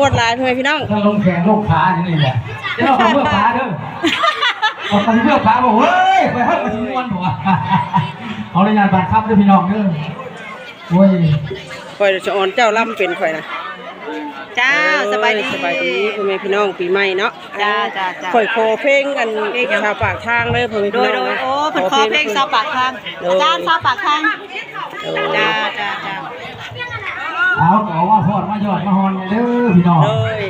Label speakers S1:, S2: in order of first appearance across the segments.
S1: มวดหลายพ่อแม่พี่น้อง
S2: ถ้าลงแข่งลูกค้านี่แหละจะเอาเพื่อค้าเด้อเอาไปเพื่อค้าบอกเฮ้ยไปให้มาชิ้นวันหัวเอาเลยงานบัตรครับเด้อพี่น้องเด้อโอ้ย
S1: ข่อยจะอ่อนเจ้าล่ำเป็นข่อยนะ
S3: จ้าสบายดี
S1: สบายดีพ่อแม่พี่น้องปีใหม่เนาะ
S3: จ้าจ้าจ้า
S1: ข่อยโคเพลงกันชาวปากทางเลยพ่อแม่
S3: โด
S1: พี่
S3: ย
S1: น้อง
S3: โดย
S1: นะ
S3: โอ้เพิ่นขอเพลงซาวปากทางอาจารย์ซาวปากทางจ้าจ้าจ้า
S2: เอาขอว่าพอดมายอดมาฮอนเด้อพี่น้อง
S1: เลย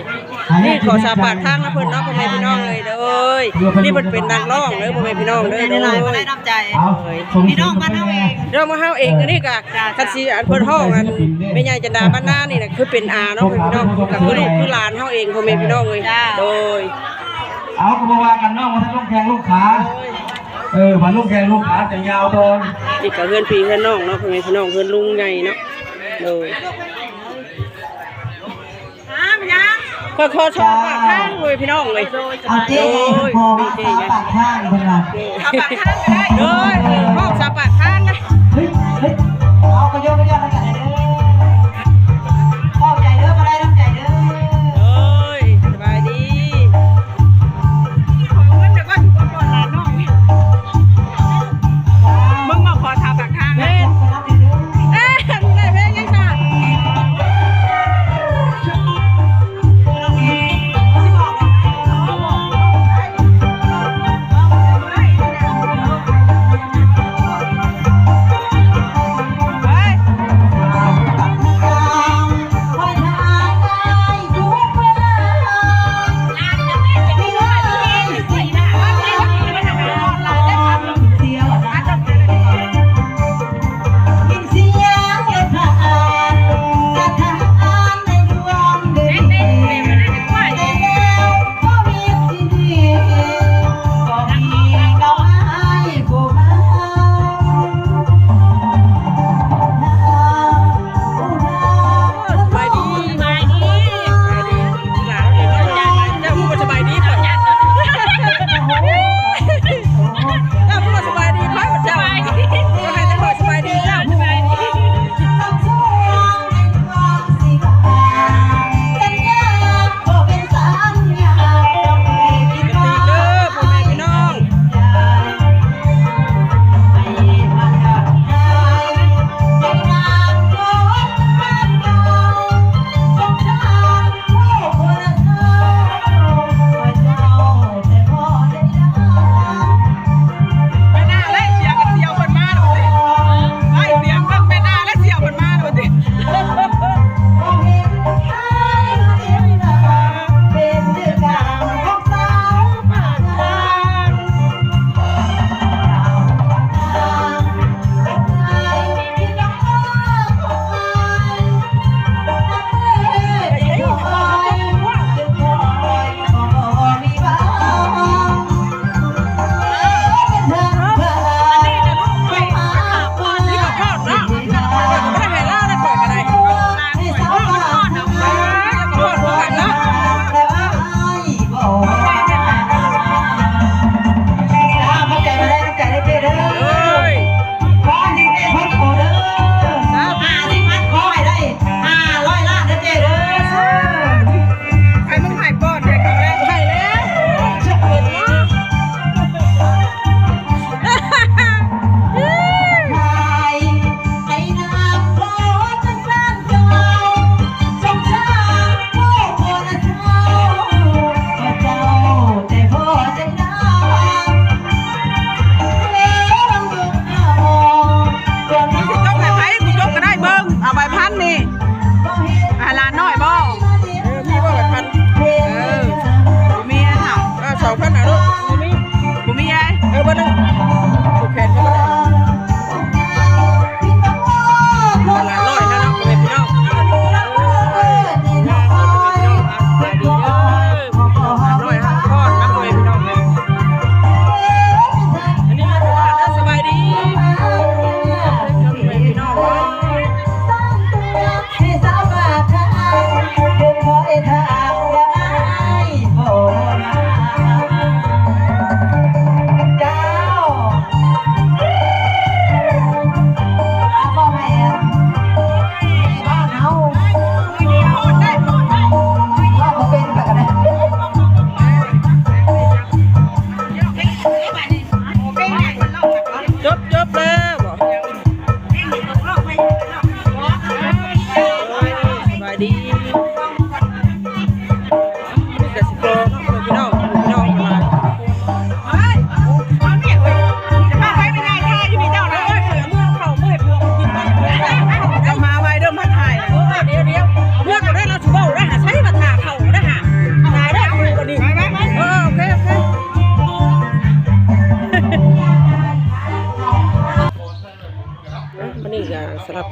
S1: นี่ขอชาวปากทางนะเพิ่นเนาะพ่อแม่พี่น้องเลยเด้อนี่เพิ่นเป็นนักร้องเด้อพ่อแม่พี่น้องเด้อ
S3: ได้หน่อยบ่
S1: เด้
S3: ได้
S1: อ
S3: น้ำใจ
S2: เอาส่ง
S3: พี่น้องบ้านเฮาเอง
S1: เรามาเฮาเองอันนี้ก็
S3: จ้ะ
S1: คันสิอันเพิ่นฮ้องอันแม่ใหญ่จันดาบ้านนานี่น่ะคือเป็นอาเนาะพ่อแม่พี่น้องกับคือคือหลานเฮาเองพ่อแม่พี่น้องเลยโดย
S2: เอาก็มาว่ากันเนาะว่าถ้าลูกแข่งลูกขาเออมาลูกแข่งลูกขาแต่ยาวโดน
S1: นี่ก็เพื่อนพี่เพื่อนน้องเนาะพ่อแม่พี่น้องเพื่อนลุงใหญ่เนาะโดย ก็ขอชอบปากข้างเลยพี่น้องเลย
S4: โอาเจ๊พอมาสาปากข้างเพิ่นว่า
S3: เอาปากข้างก็ได้
S1: โดยห้องสาปากข้างนะ
S4: เฮ้ยเฮ้ยเอากระโยกกระโยกแล้วกัน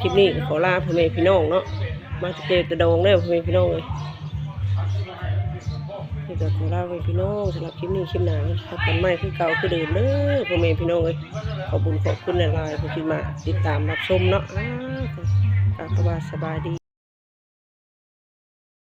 S1: คลิปนี้ขอลาพ่อแม่พี่น้องเนาะมาเจอตะดองเด้อพ่อแม่พี่น้องเลยนี่ก็ขอลาพ่อแม่พี่น้องสำหรับคลิปนี้คลิปหน้าพบกันใหม่คือเก่าคือเดิมเด้อพ่อแม่พี่น้องเลยขอบคุญขอบคุณหลายๆที่มาติดตามรับชมเนาะอ้าวสบายสบายดี